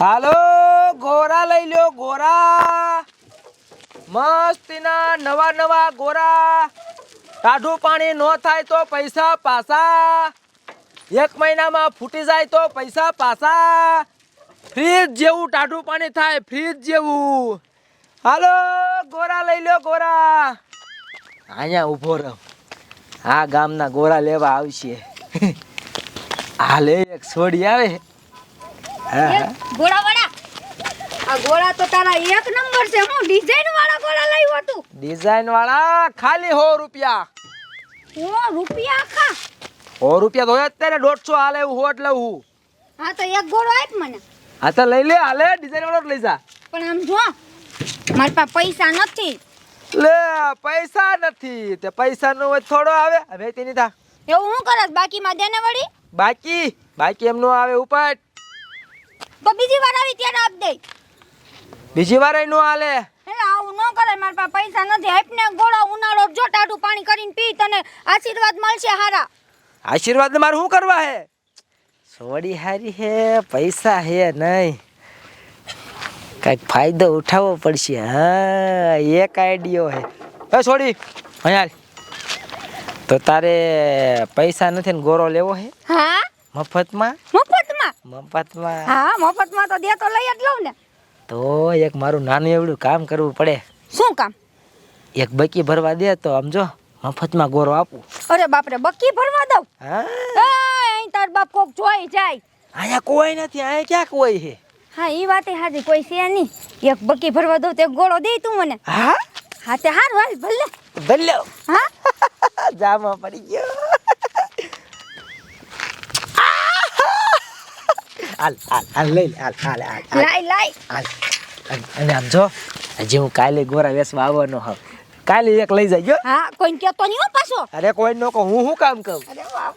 હાલો, ગોરા લઈ લ્યો, ગોરા. મસ્તીના નવા નવા ગોરા. ટાઢું પાણી, ન થાય તો પૈસા પાછા. એક મહિનામાં ફૂટી જાય તો પૈસા પાછા. ફ્રીજ જેવું ટાઢું પાણી થાય, ફ્રીજ જેવું. હાલો, ગોરા લઈ લ્યો, ગોરા. અહીંયા ઊભો રહો. આ ગામના ગોરા લેવા આવશે. હાલે એક છોડી આવે. ગોળા વાળા આ ગોળા તો તારા એક નંબર છે હું ડિઝાઇન વાળા ગોળા લાવ્યો તું ડિઝાઇન વાળા ખાલી હો રૂપિયા. ઓ રૂપિયા ખા હો રૂપિયા તો અત્યારે દોઢસો હાલે એવું હોટ લઉં હા. તો એક ગોળો આપ મને. હા તો લઈ લે હાલે ડિઝાઇન વાળો લઈ જા. પણ આમ જો મારી પાસે પૈસા નથી. લે પૈસા નથી તે પૈસા નો થોડો આવે. હવે તેની થા. એવું હું કરસ બાકીમાં દેને વળી? બાકી બાકી એમનો આવે ઉપર તો બીજી વાર આવી ત્યારે આપ દે બીજી વાર નો હાલે. એટલે આવું ન કરે મારા પાસે પૈસા નથી. આપને ગોળો ઉનાળો જો ટાઢું પાણી કરીને પી તને આશીર્વાદ મળશે હારા. આશીર્વાદ મારે શું કરવા હે? સોડી હારી હે પૈસા હે નહીં. કંઈક ફાયદો ઉઠાવવો પડશે. હા એક આઈડિયો હે. એ છોડી અહીંયા. તો તારે પૈસા નથી ને ગોરો લેવો હે? હા? મફતમાં? મફતમાં મફતમાં. હા મફતમાં તો દે તો લઈ જ લઉં ને. તો એક મારું નાનું એવડું કામ કરવું પડે. શું કામ? એક બકી ભરવા દે તો આમ જો મફતમાં ગોરો આપું. અરે બાપરે બક્કી ભરવા દઉં? હા. અહીં તાર બાપ કોક જોઈ જાય. અહીંયા કોઈ નથી અહીંયા ક્યાં કોઈ છે? હા એ વાતે હાજી કોઈ છે નહીં. એક બક્કી ભરવા દઉં તો એક ગોળો દે તું મને. હા? હા તે હાર હાલ ભલે. ભલે. હા? જામાં પડી ગયો. હાલ હાલ હાલ લઈ લે, હાલ હાલ હાલ લાય લાય હાલ અને આમ જો હજી હું કાલે ગોરા વેસવા આવવાનો હા કાલે એક લઈ જાય હા કોઈ કેતો નહીં પાછો. અરે કોઈ નો કહું હું શું કામ કહું? અરે બાપ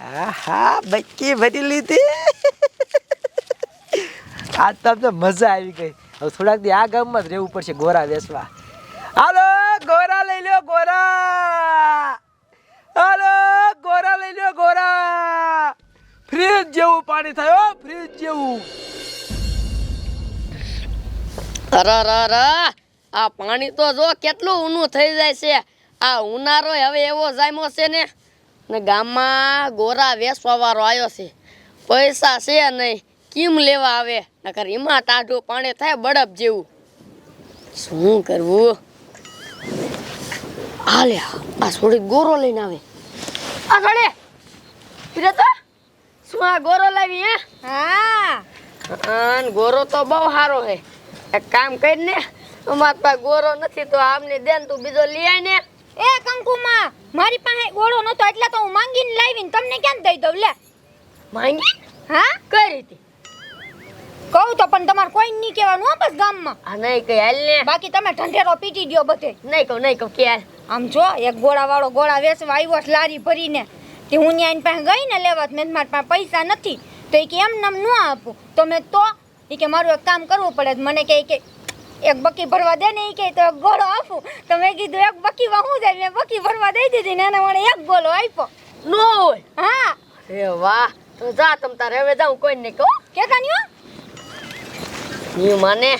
હા હા બચ્ચી ભરી લીધી. આજ તો આમ મજા આવી ગઈ. હવે થોડાક દી આ ગામમાં જ રહેવું પડશે ગોરા વેસવા. હાલો ગોરા લઈ લ્યો ગોરા. હાલો ગોરા લઈ લ્યો જેવું પાણી થયો ફ્રીજ જેવું. અરરર આ પાણી તો જો કેટલું ઊનું થઈ જાય છે. આ ઉનારો હવે એવો જામ્યો છે ને ને ગામમાં ગોરા વેસવા વાળો આવ્યો છે. પૈસા છે નહીં, કેમ લેવા આવે? નકર એમાં ટાઢું પાણી થાય બળપ જેવું. શું કરવું? હાલે, આ થોડીક ગોરો લઈને આવે. આ સડે તો શું આ ગોરો લાવી હે? હા. અન ગોરો તો બહુ સારો હે એક કામ કર ને અમાર પાસે ગોરો નથી તો આમને દે ને તું બીજો લઈ આય ને. એ કંકુમાં મારી પાસે ગોળો નતો એટલે તો હું માંગીને લાવીને તમને ક્યાં દઈ દઉં લે. માંગી? હા? કઈ રીતે? કહું તો પણ તમારે કોઈ નહીં કહેવાનું હો બસ ગામમાં. આ નહીં કઈ હાલ ને. બાકી તમે ઢંઢેરો પીટી દ્યો બધે. નહીં કહું નહીં કહું કે હાલ. આમ જો એક ગોળા વાળો ગોળા વેચવા આવ્યો છે લારી ભરીને. તે હું ત્યાં પાસે ગઈ ને લેવા મેં મારા પાસે પૈસા નથી. તો એ કે એમ નામ ન આપું. તો મેં તો એ કે મારું એક કામ કરવું પડે મને કહે કે એક બકી ભરવા દે ને એ કહે તો એક ગોળો આપું. તો મેં કીધું એક બકી હું જાય? મેં બકી ભરવા દઈ દીધી ને એને મને એક ગોળો આપ્યો. નો હોય? હા. એ વાહ. તો જા તમ તારે. હવે જાઉં કોઈ નહીં કહું. કે કાન્યો ની મને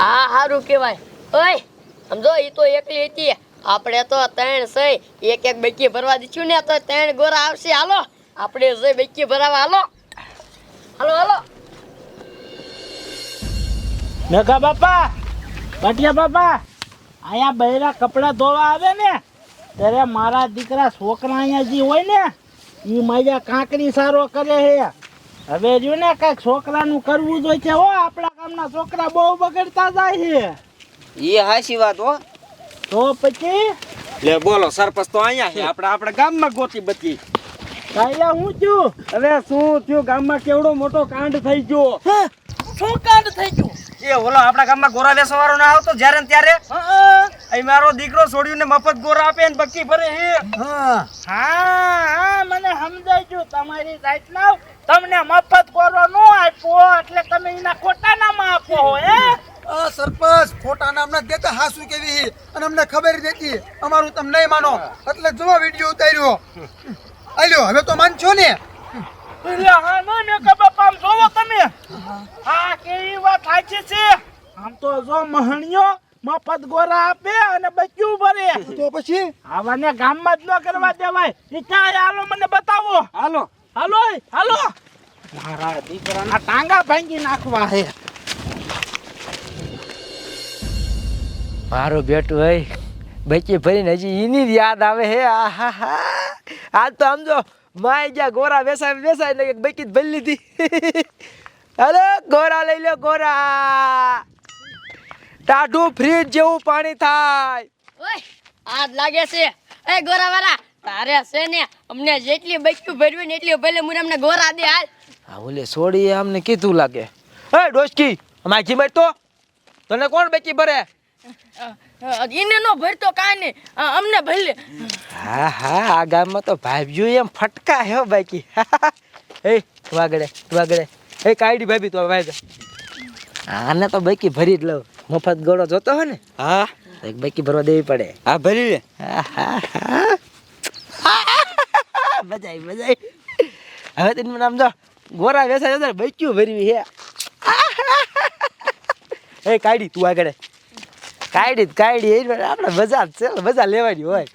આ સારું કહેવાય. ઓય સમજો એ તો એકલી હતી. આપણે તો ત્રણ છે એક એક બેકી ભરવા દીધું ને તો ત્રણ ગોરા આવશે. હાલો આપણે જઈ બેકી ભરાવા હાલો. હાલો હાલો. મેઘા બાપા પાટિયા બાપા અહીંયા બૈરા કપડાં ધોવા આવે ને ત્યારે મારા દીકરા છોકરા અહીંયા જે હોય ને એ મજા કાંકરી સારો કરે છે. હવે જો ને કાંઈક છોકરાનું કરવું જોઈએ છે હો આપણા ગામના છોકરા બહુ બગડતા જાય છે. એ હાસી વાત હો. તો પછી? લે બોલો સરપંચ તો અહીંયા છે. આપણે આપણે ગામમાં ગોતી બતી કાયા હું છું? અરે શું થયું? ગામમાં કેવડો મોટો કાંડ થઈ ગયો? શું કાંડ થઈ ગયું? એ ઓલો આપણા ગામમાં ગોરા વેસવાળો ના આવતો જ્યારે ને ત્યારે? અહીં મારો દીકરો છોડ્યું ને મફત ગોરા આપે ને બક્કી ભરે હે. હા. હા મને સમજાય ગયું તમારી જાતના તમને મફત ગોરો નો આપ્યો એટલે તમે એના ખોટા નામ આપો હો હે? આ સરપંચ ખોટા નામ ના દેતા હાસુ કેવી? અને અમને ખબર દેતી. અમારું તમે નહીં માનો. એટલે જોવા વીડિયો ઉતાર્યો. આલ્યો હવે તો માનશો ને? હા ના મેં કે બાપા જોવો તમે. હા થાચી છે. આમ તો જો મહણિયો મફત ગોરા આપે અને બચ્યું ભરે. તો પછી? આવાને ગામમાં જ ન કરવા દેવાય. ક્યાં હાલો મને બતાવો. હાલો. હાલો હાલો. મારા દીકરાના ટાંગા ભાંગી નાખવા હે. મારું બેટું હોય બચી ભરીને હજી એની યાદ આવે હે આહા આજ તો આમ જો માય ગયા ગોરા વેસાય વેસાય ને બચી ભરી લીધી. અરે ગોરા લઈ લો ગોરા. ટાઢું ફ્રીજ જેવું પાણી થાય. ઓય આજ લાગે છે. એ ગોરાવાળા તારે છે ને અમને જેટલી બચ્યું ભરવી ને એટલી ભલે મને અમને ગોરા દે હાલ. હા ઓલે સોડી આમને કીધું લાગે. એ ડોસકી અમારી જીમેટ તો? તને કોણ બચી ભરે? અ, નો ભરતો કાઈ નહીં. અમને ભલે. હા હા આ ગામમાં તો ભાભીઓ એમ ફટકા હે હો બાકી. એ વાગડે આય. એ કાયડી ભાભી તું ભાઈ આને તો બાકી ભરી જ લઉં. મફત ગોળો જોતો હોય ને. હા. એક બાકી ભરવા દેવી પડે. હા ભરી લે. હા, હા, હા. મજા આવી મજા આવી હવે તેનું નામ જો ગોરા વેસા જતા બચ્યું ભરવી હે. એ કાયડી તું આગળ કાઢી એ આપણે મજા છે મજા લેવાની હોય.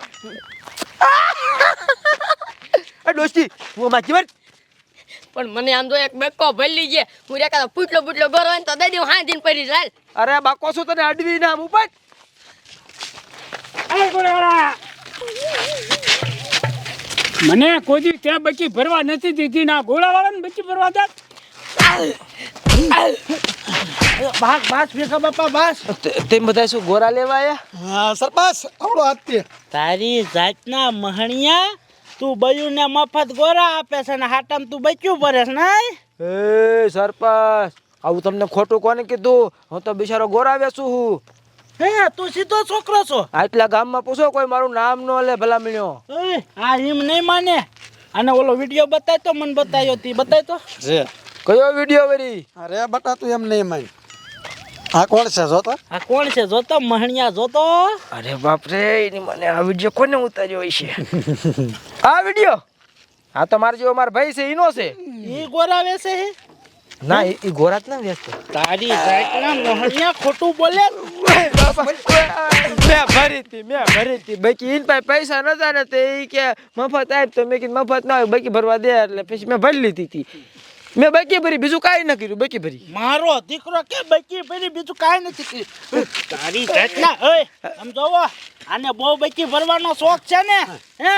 દોસ્તી હું માખી વાર પણ મને આમ તો એક બેકો ભલી લીજે હું રેખા પૂટલો પૂટલો ગરો તો દઈ દઉં હા દિન પડી ચાલ અરે બાકો શું તને અડવી ના ઉપર? મને કોઈ દી ત્યાં બચી ભરવા નથી દીધી ના ગોળાવાળાને બચી ભરવા દે. બાસ બાસ ભેગા બાપા બાસ. તેમ બધા શું ગોરા લેવા આયા? હા સરપાસ આવડો હાથ તારી જાતના મહણિયા તું બયુને મફત ગોરા આપે છે ને હાટામ તું બચ્યું છે નહીં? એ સરપાસ આવું તમને ખોટું કોને કીધું? હું તો બિચારો ગોરા વેચું હું હે તું સીધો છોકરો છો. આટલા ગામમાં પૂછો કોઈ મારું નામ ન લે ભલા મળ્યો આ એમ નહીં માને. અને ઓલો વીડિયો બતાય તો મને બતાયો તી બતાય તો. કયો વીડિયો વરી? અરે બટા તું એમ નહીં માન. આ કોણ છે જોતો? આ કોણ છે જોતો? મહણિયા જોતો? અરે બાપ રે એની મને આ વીડિયો કોને ઉતાર્યો છે આ વીડિયો? આ તો મારો જેવો મારો ભાઈ છે એનો છે. ઈ ગોરા વેસે હે ના એ ગોરા જ ના વેચતો તારી જાતના મહણિયા ખોટું બોલે? મેં ભરી હતી મેં ભરી હતી. બાકી ઈન પાસે પૈસા નતા ને તે ઈ કે મફત આપ તો. મેં કીધું મફત ના હોય બાકી ભરવા દે. એટલે પછી મેં ભરી લીધી હતી. મેં બાકી ભરી, બીજું કાંઈ ન કર્યું, બાકી ભરી. મારો દીકરો કે બાકી ભરી, બીજું કાંઈ નથી કર્યું. તારી જાતના ઓય સમજો આને બહુ બાકી ભરવાનો શોખ છે ને? હે?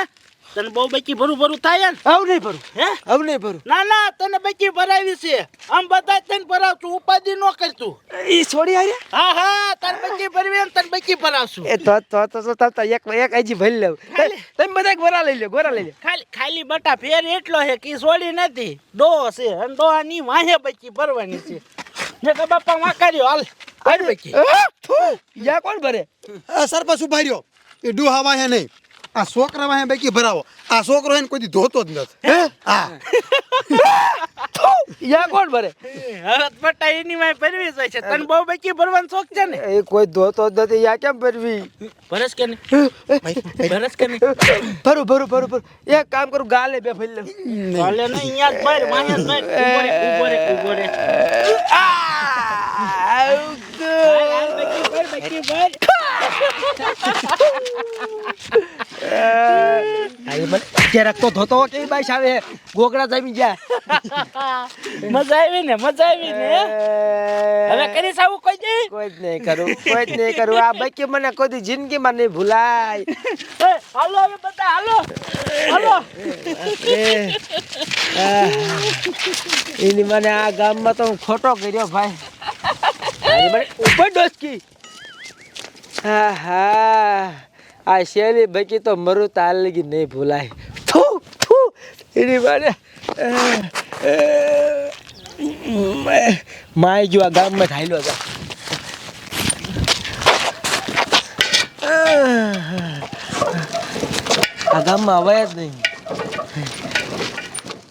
તને બહુ બચી ભરું ભરું થાય ને આવ નહીં ભરું. હે? આવ નહીં ભરું. ના ના તને બચી ભરાવી છે. આમ બધા તને ભરાવશું ઉપાધિ ન કરતું એ છોડી આર્યા હા હા તને બચી ભરવી ને તને બચી ભરાવશું. એ તો તો તો તો તો- એક એક હજી ભરી લેવ. ખાલી. તમે બધા ગોરા લઈ લે ગોરા લઈ લે. ખાલી ખાલી બટા ફેર એટલો છે કે છોડી સોડી નથી. ડો છે અને ડોહાની વાહે બચી ભરવાની છે. ને કે બાપા વાંકાર્યો હાલ. હાલ બચી આ, યા કોણ ભરે? આ સરપંચ ઊભા રહ્યો. એ ડુહા વાહે નહીં. આ છોકરા વાહે બેકી ભરાવો. આ છોકરો એને કોઈ ધોતો જ નથી. હા? યા કોણ ભરે? હરત પટ્ટા એની ભરવી જ હોય છે. તને બહુ બચી ભરવાનો શોખ છે ને? એ કોઈ ધોતો જ નથી. યા કેમ ભરવી? ભરસ કે નહીં? ભરસ કે નહીં? ભરું ભરું ભરું ભરું. એક કામ કરું ગાલે બે ભરી લે ચાલે નહીં અહીંયા જ ભર જ ભર. ભર ભર જરાક તો ધોતો કેવી બાઈશ આવે. ગોગડા જામી ગયા. મજા આવી ને મજા આવી ને. હવે કરી આવું કોઈ નહીં કોઈ જ નહીં કરું કોઈ જ નહીં કરું. આ બાકી મને કોઈ જિંદગીમાં નહીં ભૂલાય. હાલો હવે બધા હાલો. હાલો. એની મને આ ગામમાં તો હું ખોટો કર્યો ભાઈ. ઉપર ડોસકી. હા હા આ શેલી બાકી તો મરું તાલગી નહીં ભૂલાય. થુ થુ એની મને માય જો આ ગામમાં થાયલો હતા આ ગામમાં અવાય જ નહીં.